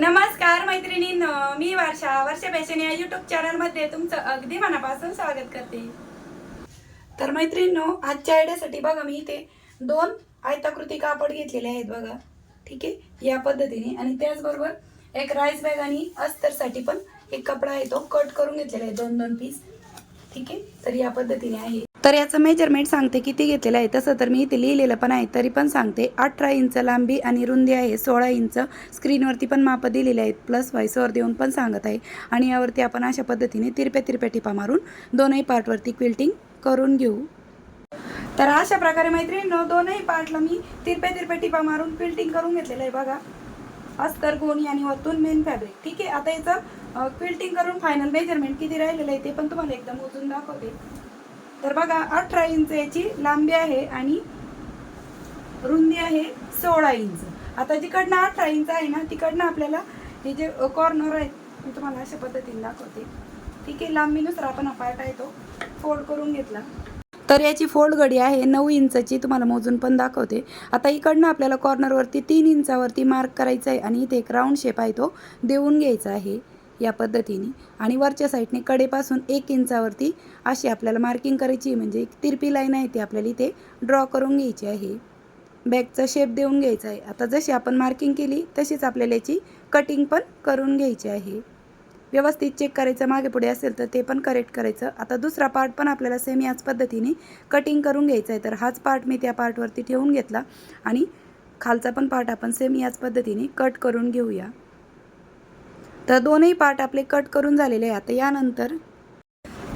नमस्कार मैत्रिणी मी वर्षा. वर्षा फॅशन या युट्यूब चॅनलमध्ये तुमचं अगदी मनापासून स्वागत करते. तर मैत्रिणींनो आजच्या आयडियासाठी बघा मी इथे दोन आयताकृती कापड घेतलेले आहेत बघा. ठीक आहे? या पद्धतीने. आणि त्याचबरोबर एक राईस बॅग आणि अस्तरसाठी पण एक कपडा आहे तो कट करून घेतलेला आहे. दोन दोन पीस ठीक आहे? तर या पद्धतीने आहे. तर याचं मेजरमेंट सांगते किती घेतलेलं आहे. तसं तर मी इथे लिहिलेलं पण आहे तरी पण सांगते. अठरा इंच लांबी आणि रुंदी आहे सोळा इंच. स्क्रीनवरती पण माप दिलेले आहेत प्लस व्हायसवर देऊन पण सांगत आहे. आणि यावरती आपण अशा पद्धतीने तिरप्या तिरप्या टिपा मारून दोनही पार्टवरती क्विल्टिंग करून घेऊ. तर अशा प्रकारे मैत्रिणीनं दोनही पार्टला मी तिरप्या तिरप्या टिपा मारून क्विल्टिंग करून घेतलेलं आहे बघा. अस्तर गोणी आणि वरतून मेन फॅब्रिक ठीक आहे? आता याचं क्विल्टिंग करून फायनल मेजरमेंट किती राहिलेलं आहे ते पण तुम्हाला एकदम मोजून दाखवते. तर बघा अठरा इंच याची लांबी आहे आणि रुंदी आहे सोळा इंच. आता जिकडनं अठरा इंच आहे ना तिकडनं आपल्याला हे जे कॉर्नर आहेत मी तुम्हाला अशा पद्धतीने दाखवते. ठीक आहे लांबीनुसार आपण अपार्ट आहे तो फोल्ड करून घेतला. तर याची फोल्ड गडी आहे नऊ इंचाची तुम्हाला मोजून पण दाखवते. आता इकडनं आपल्याला कॉर्नरवरती तीन इंचावरती मार्क करायचा आहे आणि इथे एक राऊंड शेप आहे तो देऊन घ्यायचा आहे. या पद्धतीने. आणि वरच्या साईडने कडेपासून एक इंचावरती अशी आपल्याला मार्किंग करायची म्हणजे एक तिरपी लाईन आहे ती आपल्याला इथे ड्रॉ करून घ्यायची आहे. बॅगचा शेप देऊन घ्यायचा आहे. आता जशी आपण मार्किंग केली तशीच आपल्याला याची कटिंग पण करून घ्यायची आहे. व्यवस्थित चेक करायचं मागे पुढे असेल तर ते पण करेक्ट करायचं. आता दुसरा पार्ट पण आपल्याला सेम याच पद्धतीने कटिंग करून घ्यायचा आहे. तर हाच पार्ट मी त्या पार्टवरती ठेवून घेतला. आणि खालचा पण पार्ट आपण सेम याच पद्धतीने कट करून घेऊया. तर दोनही पार्ट आपले कट करून झालेले आहे. आता यानंतर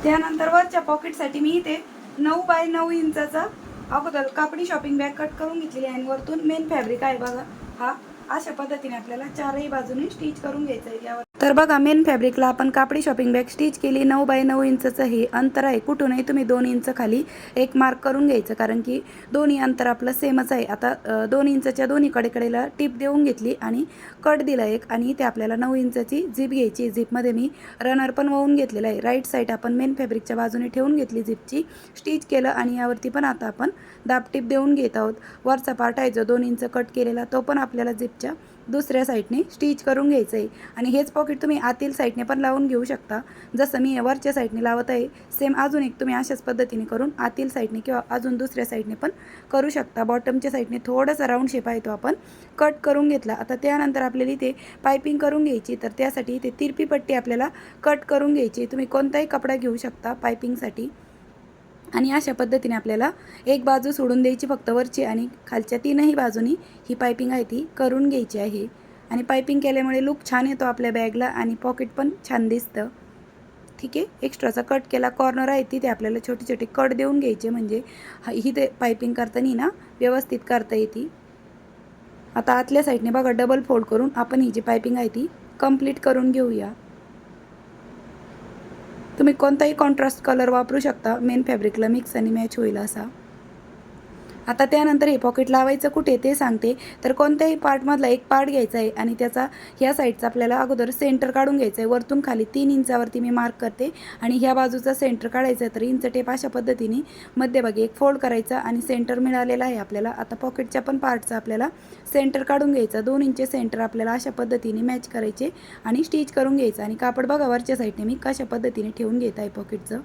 त्यानंतर वरच्या पॉकेटसाठी मी इथे नऊ बाय नऊ इंचाचा अगोदर कापडी शॉपिंग बॅग कट करून घेतलेली आहे. आणि वरतून मेन फॅब्रिक आहे बघा. हा अशा पद्धतीने आपल्याला चारही बाजूने स्टिच करून घ्यायचं आहे. यावर तर बघा मेन फॅब्रिकला आपण कापडी शॉपिंग बॅग स्टिच केली. नऊ बाय नऊ इंचचं हे अंतर आहे. कुठूनही तुम्ही दोन इंच खाली एक मार्क करून घ्यायचं. कारण की दोन्ही अंतर आपलं सेमच आहे. आता दोन इंचच्या दोन्ही कडेकडेला टिप देऊन घेतली आणि कट दिला एक आणि ते आपल्याला नऊ इंचची झिप घ्यायची. झिपमध्ये मी रनर पण वाहून घेतलेला आहे. राईट साईड आपण मेन फॅब्रिकच्या बाजूने ठेवून घेतली झिपची स्टिच केलं आणि यावरती पण आता आपण दाब टिप देऊन घेत आहोत. वरचा पार्ट आहे जो दोन इंच कट केलेला तो पण आपल्याला झिपच्या दुसऱ्या साईडने स्टिच करून घ्यायचं आहे आणि हेच पॉकेट तुम्ही आतील साईडने पण लावून घेऊ शकता. जसं मी वरच्या साईडने लावत आहे सेम अजून एक तुम्ही अशाच पद्धतीने करून आतील साईडने किंवा अजून दुसऱ्या साईडने पण करू शकता. बॉटमच्या साईडने थोडासा राऊंड शेप आहे तो आपण. कट करून घेतला. आता त्यानंतर आपल्याला इथे पायपिंग करून घ्यायची तर त्यासाठी इथे तिरपी पट्टी आपल्याला कट करून घ्यायची तुम्ही कोणताही कपडा घेऊ शकता पायपिंगसाठी आणि अशा पद्धतीने आपल्याला एक बाजू सोडून द्यायची फक्त वरची आणि खालच्या तीनही बाजूनी ही पायपिंग आहे ती करून घ्यायची आहे. आणि पायपिंग केल्यामुळे लुक छान येतो आपल्या बॅगला आणि पॉकेट पण छान दिसतं. ठीक आहे? एक्स्ट्राचा कट केला कॉर्नर आहे तिथे आपल्याला छोटे छोटे कट देऊन घ्यायचे. म्हणजे ही ते पायपिंग करताना ना? व्यवस्थित करता येते. आता आतल्या साईडने बघा डबल फोल्ड करून आपण ही जी पायपिंग आहे ती कंप्लीट करून घेऊया. तुम्ही कोणताही कॉन्ट्रास्ट कलर वापरू शकता. मेन फॅब्रिकला मिक्स आणि मॅच होईल असा. आता त्यानंतर हे पॉकेट लावायचं कुठे ते सांगते. तर कोणत्याही पार्टमधला एक पार्ट घ्यायचा आहे आणि त्याचा ह्या साईडचा आपल्याला अगोदर सेंटर काढून घ्यायचं आहे वरतून खाली तीन इंचावरती मी मार्क करते आणि ह्या बाजूचा सेंटर काढायचा आहे तर इंच टेप अशा पद्धतीने मध्यभागी एक फोल्ड करायचा आणि सेंटर मिळालेला आहे आपल्याला. आता पॉकेटच्या पण पार्टचा आपल्याला सेंटर काढून घ्यायचा. दोन इंच सेंटर आपल्याला अशा पद्धतीने मॅच करायचे आणि स्टिच करून घ्यायचं. आणि कापड बघा वरच्या साईडने मी कशा पद्धतीने ठेवून घेत आहे पॉकेटचं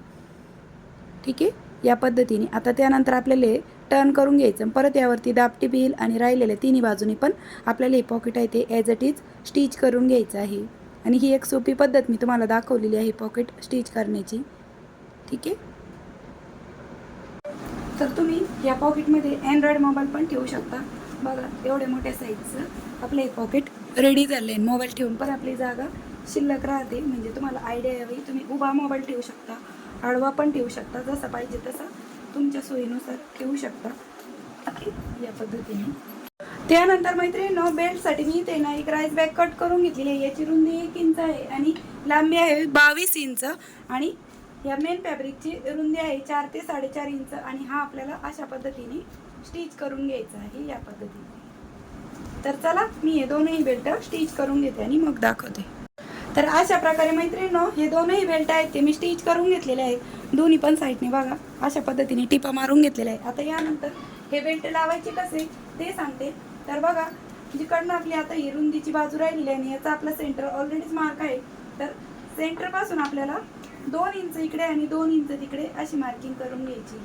ठीक आहे? या पद्धतीने. आता त्यानंतर आपल्याला टर्न करून घ्यायचं. परत यावरती दापटी बिल आणि राहिलेल्या तिन्ही बाजूनी पण आपल्याला हे पॉकेट आहे ते ॲज इट इज स्टिच करून घ्यायचं आहे. आणि ही एक सोपी पद्धत मी तुम्हाला दाखवलेली आहे पॉकेट स्टिच करण्याची. ठीक आहे? तर तुम्ही या पॉकेटमध्ये अँड्रॉइड मोबाईल पण ठेवू शकता. बघा एवढे मोठ्या साईजचं आपलं हे पॉकेट रेडी झालं आहे मोबाईल ठेवून पण आपली जागा शिल्लक राहते. म्हणजे तुम्हाला आयडिया यावी तुम्ही उभा मोबाईल ठेवू शकता. आडवा पण ठेवू शकता. जसा पाहिजे तसा. तुमच्या सोयीनुसार ठेवू शकता. ओके या पद्धतीने. त्यानंतर मैत्रिणीनं बेल्टसाठी मी इथे ना एक राईस बॅग कट करून घेतलेली आहे. याची रुंदी एक इंच आहे आणि लांबी आहे बावीस इंच आणि या मेन फॅब्रिकची रुंदी आहे चार ते साडेचार इंच आणि हा आपल्याला अशा पद्धतीने स्टिच करून घ्यायचा आहे या पद्धतीने. तर चला मी हे दोनही बेल्ट स्टिच करून घेते आणि मग दाखवते. तर अशा प्रकारे मैत्रिणीनो हे दोनही बेल्ट आहेत ते मी स्टिच करून घेतलेले आहेत. दोन्ही पण साईडने बघा अशा पद्धतीने टिपा मारून घेतलेले आहे आता यानंतर हे बेल्ट लावायचे कसे ते सांगते. तर बघा जिकडनं आपली आता ही रुंदीची बाजू राहिलेली आहे आणि याचा आपला सेंटर ऑलरेडीच मार्क आहे. तर सेंटरपासून आपल्याला दोन इंच इकडे आणि दोन इंच तिकडे अशी मार्किंग करून घ्यायची.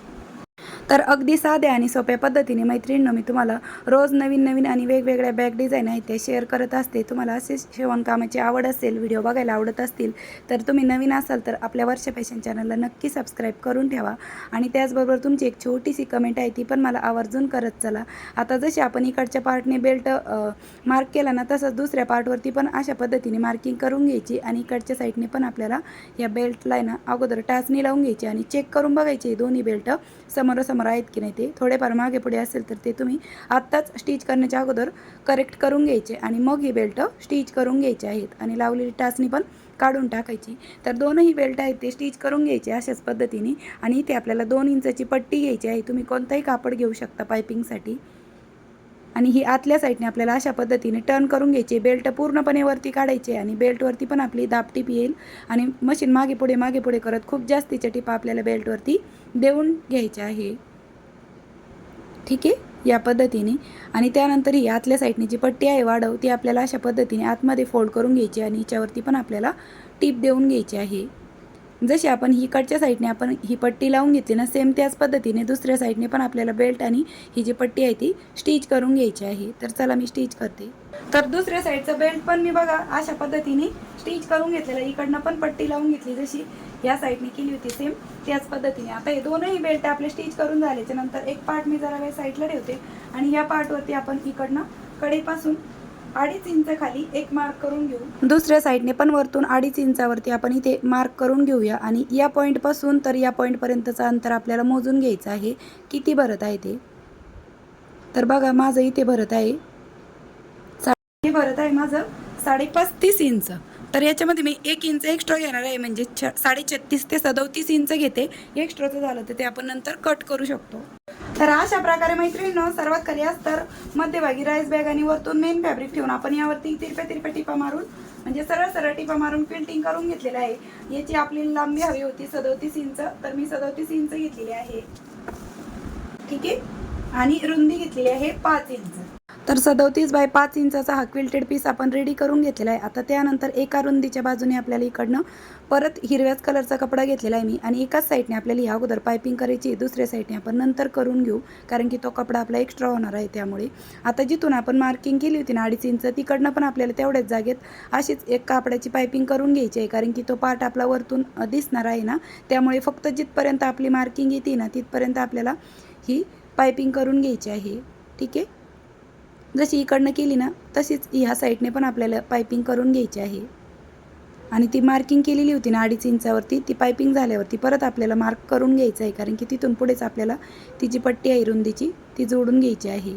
तर अगदी साध्या आणि सोप्या पद्धतीने मैत्रिणींनो मी तुम्हाला रोज नवीन नवीन आणि वेगवेगळ्या बॅग डिझाईन आहेत ते शेअर करत असते. तुम्हाला असे शिवणकामाची आवड असेल व्हिडिओ बघायला आवडत असतील तर तुम्ही नवीन असाल तर आपल्या वर्ष फॅशन चॅनलला नक्की सबस्क्राईब करून ठेवा. आणि त्याचबरोबर तुमची एक छोटीशी कमेंट आहे ती पण मला आवर्जून करत चला. आता जशी आपण इकडच्या पार्टने बेल्ट मार्क केला ना तसंच दुसऱ्या पार्टवरती पण अशा पद्धतीने मार्किंग करून घ्यायची आणि इकडच्या साईडने पण आपल्याला या बेल्टला आहे ना अगोदर टाचणी लावून घ्यायची आणि चेक करून बघायची दोन्ही बेल्ट. समोरासमोर आहेत की नाही ते? थोडेफार मागे पुढे असेल तर ते तुम्ही आत्ताच स्टिच करण्याच्या अगोदर करेक्ट करून घ्यायचे आणि मग ही बेल्ट स्टिच करून घ्यायचे आहेत आणि लावलेली टाचणी पण काढून टाकायची. तर दोनही बेल्ट आहेत ते स्टिच करून घ्यायचे अशाच पद्धतीने आणि इथे आपल्याला दोन इंचाची पट्टी घ्यायची आहे. तुम्ही कोणताही कापड घेऊ शकता पायपिंगसाठी आणि ही आतल्या साईडने आपल्याला अशा पद्धतीने टर्न करून घ्यायची. बेल्ट पूर्णपणे वरती काढायचे आणि बेल्टवरती पण आपली दापटीप येईल. आणि मशीन मागे पुढे मागे पुढे करत खूप जास्तीच्या टिपा आपल्याला बेल्टवरती देऊन घ्यायच्या आहे. ठीक आहे? या पद्धतीने. आणि त्यानंतर ही आतल्या साईडने जी पट्टी आहे वाढव ती आपल्याला अशा पद्धतीने आतमध्ये फोल्ड करून घ्यायची आणि हिच्यावरती पण आपल्याला टीप देऊन घ्यायची आहे. जशी आपण हिकडच्या साईडने आपण ही पट्टी लावून घेतली ना सेम त्याच पद्धतीने दुसऱ्या साईडने पण आपल्याला बेल्ट आणि ही जी पट्टी आहे ती स्टिच करून घ्यायची आहे. तर चला मी स्टिच करते. तर दुसऱ्या साईडचं बेल्ट पण मी बघा अशा पद्धतीने स्टिच करून घेतलेलं इकडनं पण पट्टी लावून घेतली जशी या साईडने केली होती सेम त्याच पद्धतीने. आता हे दोनही बेल्ट आपले स्टिच करून झाल्याच्यानंतर एक पार्ट मी जरा वेळ साईडला ठेवते आणि या पार्टवरती आपण इकडनं कडेपासून अडीच इंच खाली एक मार्क करून घेऊ. दुसऱ्या साईडने पण वरतून अडीच इंचावरती आपण इथे मार्क करून घेऊया. आणि या पॉईंटपासून तर या पॉईंटपर्यंतचं अंतर आपल्याला मोजून घ्यायचं आहे. किती भरत आहे ते? तर बघा माझं इथे भरत आहे. हे भरत आहे माझं साडेपस्तीस इंच. तर याच्यामध्ये मी एक इंच एक्स्ट्रा घेणार आहे. म्हणजे छ साडे छत्तीस ते सदोतीस इंच घेते. एक्स्ट्राचं झालं तर ते आपण नंतर कट करू शकतो. तर अशा प्रकारे मैत्रिणीनं सर्वात खाली तर मध्यभागी राईस बॅग आणि वरतून मेन फॅब्रिक ठेवून आपण यावरती तिरप्या तिरप्या टिपा मारून म्हणजे सरळ सरळ टिपा मारून फिल्टिंग करून घेतलेलं आहे. याची आपली लांबी हवी होती सदोतीस इंच तर मी सदोतीस इंच घेतलेली आहे. ठीक आहे? आणि रुंदी घेतलेली आहे पाच इंच तर सदोतीस बाय पाच इंचाचा हा क्विल्टेड पीस आपण रेडी करून घेतलेला आहे. आता त्यानंतर एका रुंदीच्या बाजूने आपल्याला इकडनं परत हिरव्याच कलरचा कपडा घेतलेला आहे मी. आणि एकाच साईडने आपल्याला ह्या अगोदर पायपिंग करायची आहे. दुसऱ्या साईडने आपण नंतर करून घेऊ कारण की तो कपडा आपला एक्स्ट्रा होणार आहे त्यामुळे. आता जिथून आपण मार्किंग केली होती ना अडीच इंच तिकडनं पण आपल्याला तेवढ्याच जागेत अशीच एक कापडाची पायपिंग करून घ्यायची आहे. कारण की तो पार्ट आपला वरतून दिसणार आहे ना. त्यामुळे फक्त जिथपर्यंत आपली मार्किंग येते ना तिथपर्यंत आपल्याला ही पायपिंग करून घ्यायची आहे. ठीक आहे? जशी इकडनं केली ना तशीच ह्या साईडने पण आपल्याला पायपिंग करून घ्यायची आहे. आणि ती मार्किंग केलेली होती ना अडीच इंचावरती ती पायपिंग झाल्यावरती परत आपल्याला मार्क करून घ्यायचं आहे कारण की तिथून पुढेच आपल्याला ती जी पट्टी आहे रुंदीची ती जोडून घ्यायची आहे.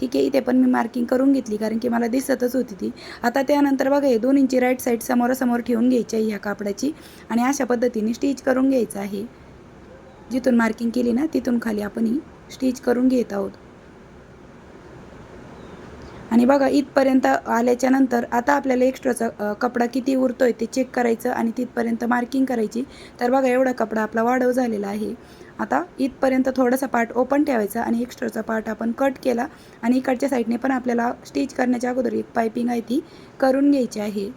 ठीक आहे इथे पण मी मार्किंग करून घेतली कारण की मला दिसतच होती ती. आता त्यानंतर बघा हे दोन इंची राईट साईड समोरासमोर ठेवून घ्यायची आहे ह्या कापडाची आणि अशा पद्धतीने स्टिच करून घ्यायचं आहे. जिथून मार्किंग केली ना तिथून खाली आपण ही स्टिच करून घेत आहोत. आणि बघा इथपर्यंत आल्याच्यानंतर आता आपल्याला एक्स्ट्राचा कपडा किती उरतो आहे ते चेक करायचं आणि तिथपर्यंत मार्किंग करायची. तर बघा एवढा कपडा आपला वाढव झालेला आहे. आता इथपर्यंत थोडासा पार्ट ओपन ठेवायचा आणि एक्स्ट्राचा पार्ट आपण कट केला आणि इकडच्या साईडने पण आपल्याला स्टिच करण्याच्या अगोदर एक पायपिंग आहे ती करून घ्यायची आहे.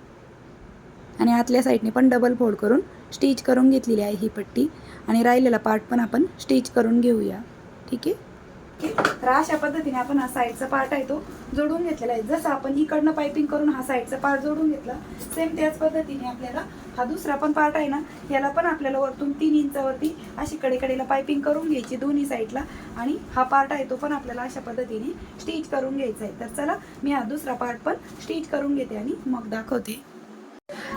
आणि आतल्या साईडने पण डबल फोल्ड करून स्टिच करून घेतलेली आहे ही पट्टी. आणि राहिलेला पार्ट पण आपण स्टिच करून घेऊया. ठीक आहे? तर अशा पद्धतीने आपण हा साईडचा पार्ट आहे तो जोडून घेतलेला आहे. जसं आपण इकडनं पायपिंग करून हा साईडचा पार्ट जोडून घेतला सेम त्याच पद्धतीने आपल्याला हा दुसरा पण पार्ट आहे ना याला पण आपल्याला वरतून तीन इंचावरती अशी कडेकडेला पायपिंग करून घ्यायची दोन्ही साईडला. आणि हा पार्ट आहे तो पण आपल्याला अशा पद्धतीने स्टिच करून घ्यायचा आहे. तर चला मी हा दुसरा पार्ट पण स्टिच करून घेते आणि मग दाखवते.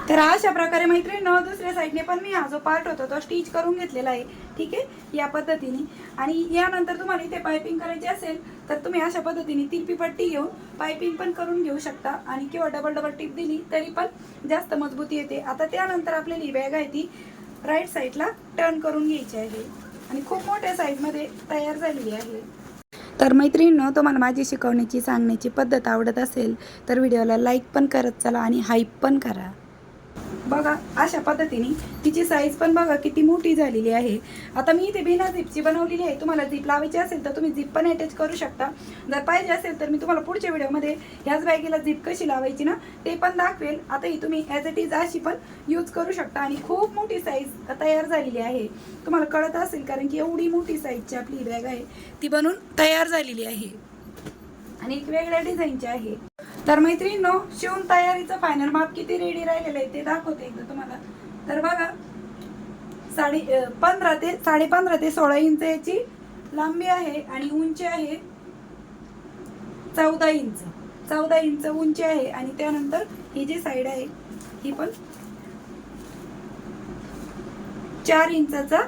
तर अशा प्रकारे मैत्रिणीनं दुसऱ्या साईडने पण मी हा जो पार्ट होता तो स्टिच करून घेतलेला आहे. ठीक आहे? या पद्धतीने. आणि यानंतर तुम्हाला इथे पायपिंग करायची असेल तर तुम्ही अशा पद्धतीने तिरपी पट्टी घेऊन पायपिंग पण करून घेऊ शकता. आणि किंवा डबल डबल टिप दिली तरी पण जास्त मजबूती येते. आता त्यानंतर आपल्याला ही बॅग आहे ती राईट साईडला टर्न करून घ्यायची आहे. आणि खूप मोठ्या साईजमध्ये तयार झालेली आहे. तर मैत्रिणींनो तुम्हाला माझी शिकवण्याची सांगण्याची पद्धत आवडत असेल तर व्हिडिओला लाईक पण करत चला आणि हाईप पण करा. बघा अशा पद्धतीने तिची साईज पण बघा किती मोठी झालेली आहे. आता मी इथे बिना झिपची बनवलेली आहे. तुम्हाला झिप लावायची असेल तर तुम्ही झिप पण अटॅच करू शकता. जर पाहिजे असेल तर मी तुम्हाला पुढच्या व्हिडिओमध्ये ह्याच बॅगेला झिप कशी लावायची ना ते पण दाखवेल. आता ही तुम्ही ॲज इट इज अशी पण यूज करू शकता आणि खूप मोठी साईज तयार झालेली आहे. तुम्हाला कळत असेल कारण की एवढी मोठी साईजची आपली बॅग आहे. ती बनून तयार झालेली आहे. आणि एक वेगळ्या डिझाईनची आहे. तर मैत्रिणींनो शिवून तयारीचं फायनल माप किती रेडी राहिलेलं आहे ते दाखवते एकदा तुम्हाला. तर बघा साडे पंधरा ते साडे पंधरा ते सोळा इंच याची लांबी आहे आणि उंची आहे चौदा इंच. चौदा इंच उंची आहे आणि त्यानंतर ही जी साईड आहे ही पण चार इंचाचा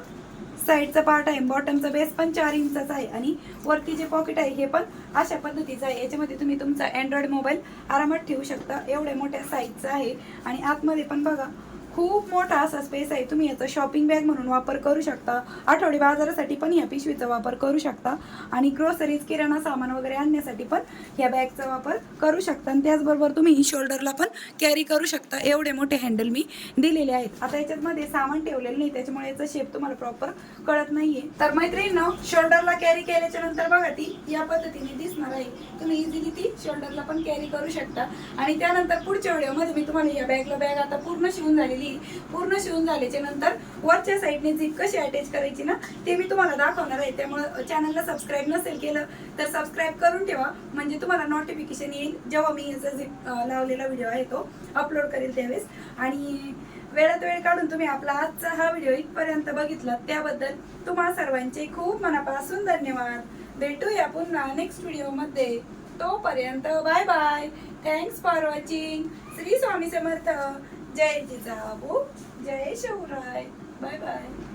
साईडचा पार्ट आहे बॉटमचा बेस पण चार इंचाचा आहे आणि वरती जे पॉकेट आहे हे पण अशा पद्धतीचं आहे. याच्यामध्ये तुम्ही तुमचा अँड्रॉइड मोबाईल आरामात ठेवू शकता. एवढ्या मोठ्या साईजचा आहे आणि आतमध्ये पण बघा खूप मोठा असा स्पेस आहे. तुम्ही याचा शॉपिंग बॅग म्हणून वापर करू शकता. आठवडी बाजारासाठी पण या पिशवीचा वापर करू शकता. आणि ग्रोसरीज किराणा सामान वगैरे आणण्यासाठी पण ह्या बॅगचा वापर करू शकता. आणि त्याचबरोबर तुम्ही e शोल्डरला पण कॅरी करू शकता. एवढे मोठे हँडल मी दिलेले आहेत. आता याच्यामध्ये सामान ठेवलेलं नाही. त्याच्यामुळे याचा शेप तुम्हाला प्रॉपर कळत नाहीये. तर मैत्रिणींनो शोल्डरला कॅरी केल्याच्यानंतर बघा ती या पद्धतीने दिसणार आहे. तुम्ही इझिली ती शोल्डरला पण कॅरी करू शकता. आणि त्यानंतर पुढच्या व्हिडिओमध्ये मी तुम्हाला या बॅगला बॅग आता पूर्ण शिवून झालेली आहे. पूर्ण शिवून झाल्याच्यानंतर वरच्या साईडने झीप कशी अटॅच करायची ना ते मी तुम्हाला दाखवणार आहे. त्यामुळे चॅनलला सबस्क्राईब नसेल केलं तर सबस्क्राईब करून ठेवा. म्हणजे तुम्हाला नोटिफिकेशन येईल जेव्हा मी याचा झीप लावलेला व्हिडिओ आहे तो अपलोड करेल त्यावेळेस. आणि वेळात वेळ काढून तुम्ही आपला आजचा हा व्हिडिओ इथपर्यंत बघितला त्याबद्दल तुम्हा सर्वांचे खूप मनापासून धन्यवाद. भेटूया पुन्हा नेक्स्ट व्हिडिओमध्ये तोपर्यंत bye bye thanks for watching Shri Swami Samarth. जय जिजाऊ जय शिवराय बाय बाय